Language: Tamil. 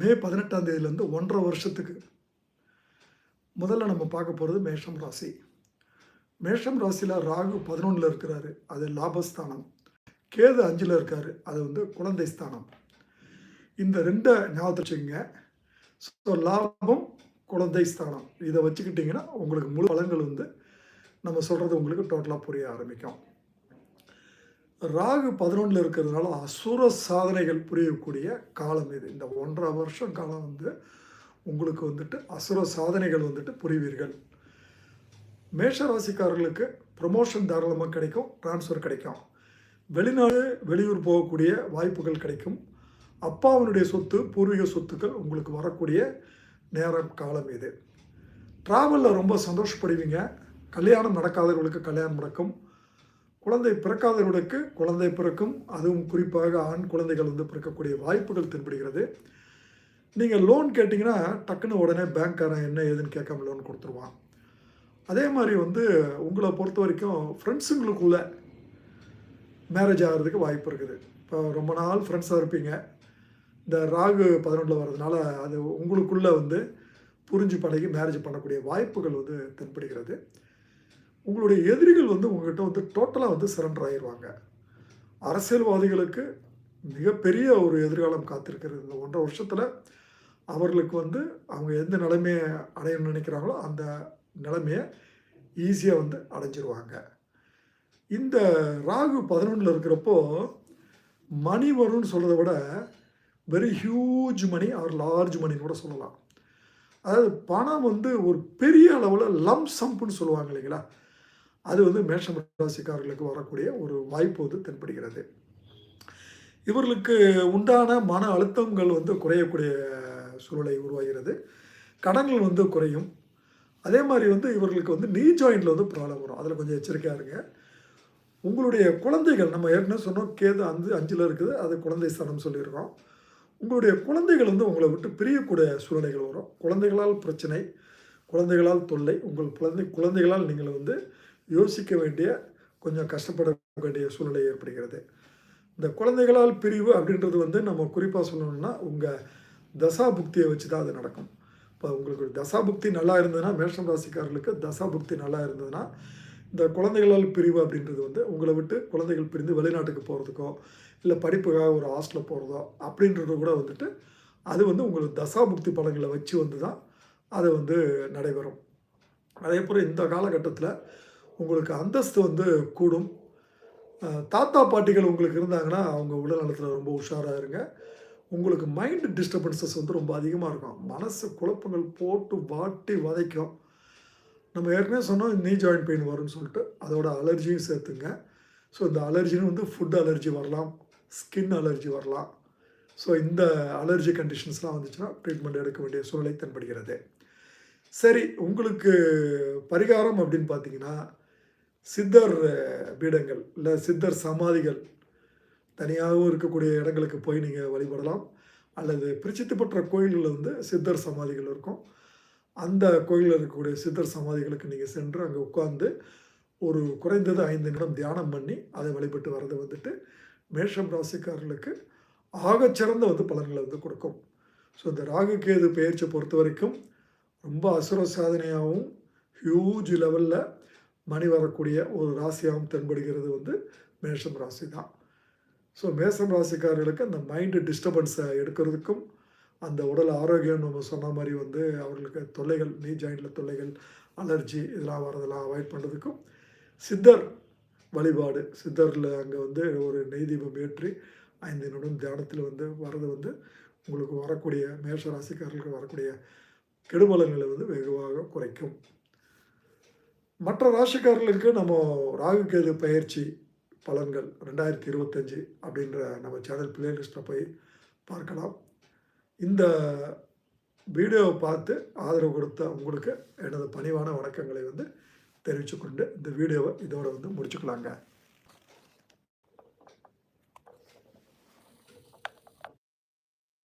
மே பதினெட்டாம் தேதியிலேருந்து ஒன்றரை வருஷத்துக்கு முதல்ல நம்ம பார்க்க போகிறது மேஷம் ராசி. மேஷம் ராசியில் ராகு பதினொன்றில் இருக்கிறாரு. அது லாபஸ்தானம். கேது அஞ்சில் இருக்கார். அது வந்து குழந்தை ஸ்தானம். இந்த ரெண்டை ஞாபகத்தை வச்சுக்கோங்க. ஸோ லாபம் குழந்தை ஸ்தானம். இதை வச்சுக்கிட்டிங்கன்னா உங்களுக்கு முழு பலன்கள் வந்து நம்ம சொல்கிறது உங்களுக்கு டோட்டலாக புரிய ஆரம்பிக்கும். ராகு பதினொன்றில் இருக்கிறதுனால அசுர சாதனைகள் புரியக்கூடிய காலம் இது. இந்த ஒன்றரை வருஷம் காலம் வந்து உங்களுக்கு வந்துட்டு அசுர சாதனைகள் வந்துட்டு புரிவீர்கள். மேஷ ராசிக்காரர்களுக்கு ப்ரொமோஷன் தாராளமாக கிடைக்கும் ட்ரான்ஸ்ஃபர் கிடைக்கும். வெளிநாடு வெளியூர் போகக்கூடிய வாய்ப்புகள் கிடைக்கும். அப்பாவினுடைய சொத்து பூர்வீக சொத்துக்கள் உங்களுக்கு வரக்கூடிய நேரம் காலம் இது. ட்ராவலில் ரொம்ப சந்தோஷப்படுவீங்க. கல்யாணம் நடக்காதவர்களுக்கு கல்யாணம் நடக்கும். குழந்தை பிறக்காதவர்களுக்கு குழந்தை பிறக்கும். அதுவும் குறிப்பாக ஆண் குழந்தைகள் வந்து பிறக்கக்கூடிய வாய்ப்புகள் தென்படுகிறது. நீங்கள் லோன் கேட்டிங்கன்னா டக்குன்னு உடனே பேங்க்காரன் என்ன ஏதுன்னு கேட்காம லோன் கொடுத்துருவான். அதே மாதிரி வந்து உங்களை பொறுத்த வரைக்கும் ஃப்ரெண்ட்ஸுங்களுக்குள்ள மேரேஜ் ஆகிறதுக்கு வாய்ப்பு இருக்குது. இப்போ ரொம்ப நாள் ஃப்ரெண்ட்ஸாக இருப்பீங்க. இந்த ராகு பதினொன்றில் வர்றதுனால அது உங்களுக்குள்ளே வந்து புரிஞ்சு பழகி மேரேஜ் பண்ணக்கூடிய வாய்ப்புகள் வந்து தென்படுகிறது. உங்களுடைய எதிரிகள் வந்து உங்ககிட்ட வந்து டோட்டலாக வந்து சரண்டர் ஆயிடுவாங்க அரசியல்வாதிகளுக்கு மிகப்பெரிய ஒரு எதிர்காலம் காத்திருக்கிறது. இந்த ஒன்றரை வருஷத்தில் அவர்களுக்கு வந்து அவங்க எந்த நிலைமையை அடையணும்னு நினைக்கிறாங்களோ அந்த நிலைமையை ஈஸியாக வந்து அடைஞ்சிருவாங்க. இந்த ராகு பதினொன்றில் இருக்கிறப்போ மணி வரும்னு சொல்கிறத விட very huge money or large மணின்னு கூட சொல்லலாம். அதாவது பணம் வந்து ஒரு பெரிய அளவில் லம் சொல்லுவாங்க இல்லைங்களா? அது வந்து மேஷம் ராசிக்காரர்களுக்கு வரக்கூடிய ஒரு வாய்ப்பு வந்து தென்படுகிறது. இவர்களுக்கு உண்டான மன அழுத்தங்கள் வந்து குறையக்கூடிய சூழலை உருவாகிறது. கடன்கள் வந்து குறையும். அதே மாதிரி வந்து இவர்களுக்கு வந்து நீ ஜாயிண்டில் வந்து ப்ராப்ளம் வரும். அதில் கொஞ்சம் எச்சரிக்கையாக இருங்க. உங்களுடைய குழந்தைகள் நம்ம ஏற்கனவே சொன்னோம் கேது அஞ்சு அஞ்சில் இருக்குது. அது குழந்தை ஸ்தானம் சொல்லியிருக்கோம். உங்களுடைய குழந்தைகள் வந்து உங்களை விட்டு பிரியக்கூடிய சூழ்நிலைகள் வரும். குழந்தைகளால் பிரச்சனை குழந்தைகளால் தொல்லை உங்கள் குழந்தை குழந்தைகளால் நீங்கள் வந்து யோசிக்க வேண்டிய கொஞ்சம் கஷ்டப்பட வேண்டிய சூழ்நிலை ஏற்படுகிறது. இந்த குழந்தைகளால் பிரிவு அப்படின்றது வந்து நம்ம குறிப்பாக சொல்லணும்னா உங்கள் தசாபுக்தியை வச்சு தான் அது நடக்கும். இப்போ உங்களுக்கு தசாபுக்தி நல்லா இருந்ததுன்னா மேஷம் ராசிக்காரர்களுக்கு தசாபுக்தி நல்லா இருந்ததுன்னா இந்த குழந்தைகளால் பிரிவு அப்படின்றது வந்து உங்களை விட்டு குழந்தைகள் பிரிந்து வெளிநாட்டுக்கு போகிறதுக்கோ இல்லை படிப்புக்காக ஒரு ஹாஸ்டலில் போகிறதோ அப்படின்றது கூட வந்துட்டு அது வந்து உங்களுக்கு தசாபுக்தி பலன்களை வச்சு வந்து தான் அது வந்து நடைபெறும். அதே போல் இந்த காலகட்டத்தில் உங்களுக்கு அந்தஸ்து வந்து கூடும். தாத்தா பாட்டிகள் உங்களுக்கு இருந்தாங்கன்னா அவங்க உடல் நலத்தில் ரொம்ப உஷாராக இருங்க. உங்களுக்கு மைண்டு டிஸ்டர்பன்சஸ் வந்து ரொம்ப அதிகமாக இருக்கும். மனசு குழப்பங்கள் போட்டு வாட்டி வதைக்கும். நம்ம ஏற்கனவே சொன்னோம் நீ ஜாயின்ட் பெயின் வரும்னு சொல்லிட்டு அதோட அலர்ஜியும் சேர்த்துங்க. ஸோ இந்த அலர்ஜின்னு வந்து ஃபுட் அலர்ஜி வரலாம் ஸ்கின் அலர்ஜி வரலாம். ஸோ இந்த அலர்ஜி கண்டிஷன்ஸ்லாம் வந்துச்சுன்னா ட்ரீட்மெண்ட் எடுக்க வேண்டிய சூழ்நிலை தென்படுகிறது. சரி உங்களுக்கு பரிகாரம் அப்படின்னு பார்த்தீங்கன்னா சித்தர் பீடங்கள் இல்லை சித்தர் சமாதிகள் தனியாகவும் இருக்கக்கூடிய இடங்களுக்கு போய் நீங்கள் வழிபடலாம். அல்லது பிரிச்சித்து பெற்ற கோயில்களில் வந்து சித்தர் சமாதிகள் இருக்கும். அந்த கோயிலில் இருக்கக்கூடிய சித்தர் சமாதிகளுக்கு நீங்கள் சென்று அங்கே உட்காந்து ஒரு குறைந்தது ஐந்து நிமிடம் தியானம் பண்ணி அதை வழிபட்டு வர்றது வந்துட்டு மேஷம் ராசிக்காரர்களுக்கு ஆகச்சிறந்த வந்து பலன்களை வந்து கொடுக்கும். ஸோ இந்த ராகு கேது பயிற்சியை பொறுத்த வரைக்கும் ரொம்ப அசுர சாதனையாகவும் ஹியூஜ் லெவலில் மணி வரக்கூடிய ஒரு ராசியாகவும் தென்படுகிறது வந்து மேஷம் ராசி தான் ஸோ மேஷம் ராசிக்காரர்களுக்கு அந்த மைண்டு டிஸ்டர்பன்ஸை எடுக்கிறதுக்கும் அந்த உடல் ஆரோக்கியம் நம்ம சொன்ன மாதிரி வந்து அவர்களுக்கு தொல்லைகள் நீ ஜாயிண்டில் தொல்லைகள் அலர்ஜி இதெல்லாம் வரதெல்லாம் அவாய்ட் பண்ணுறதுக்கும் சித்தர் வழிபாடு. சித்தரில் அங்கே வந்து ஒரு நெய் தீபம் ஏற்றி ஐந்து நிமிடம் தியானத்தில் வந்து வர்றது வந்து உங்களுக்கு வரக்கூடிய மேஷ ராசிக்காரர்களுக்கு வரக்கூடிய கெடுமலங்களை வந்து வெகுவாக குறைக்கும். மற்ற ராசிக்காரர்களுக்கு நம்ம ராகு கேது பயிற்சி பலன்கள் ரெண்டாயிரத்தி இருபத்தஞ்சி அப்படின்ற நம்ம சேனல் பிளேலிஸ்ட்டில் போய் பார்க்கலாம். இந்த வீடியோவை பார்த்து ஆதரவு கொடுத்த உங்களுக்கு எனது பணிவான வணக்கங்களை வந்து தெரிவித்துக்கொண்டு இந்த வீடியோவை இதோடு வந்து முடிச்சுக்கலாங்க.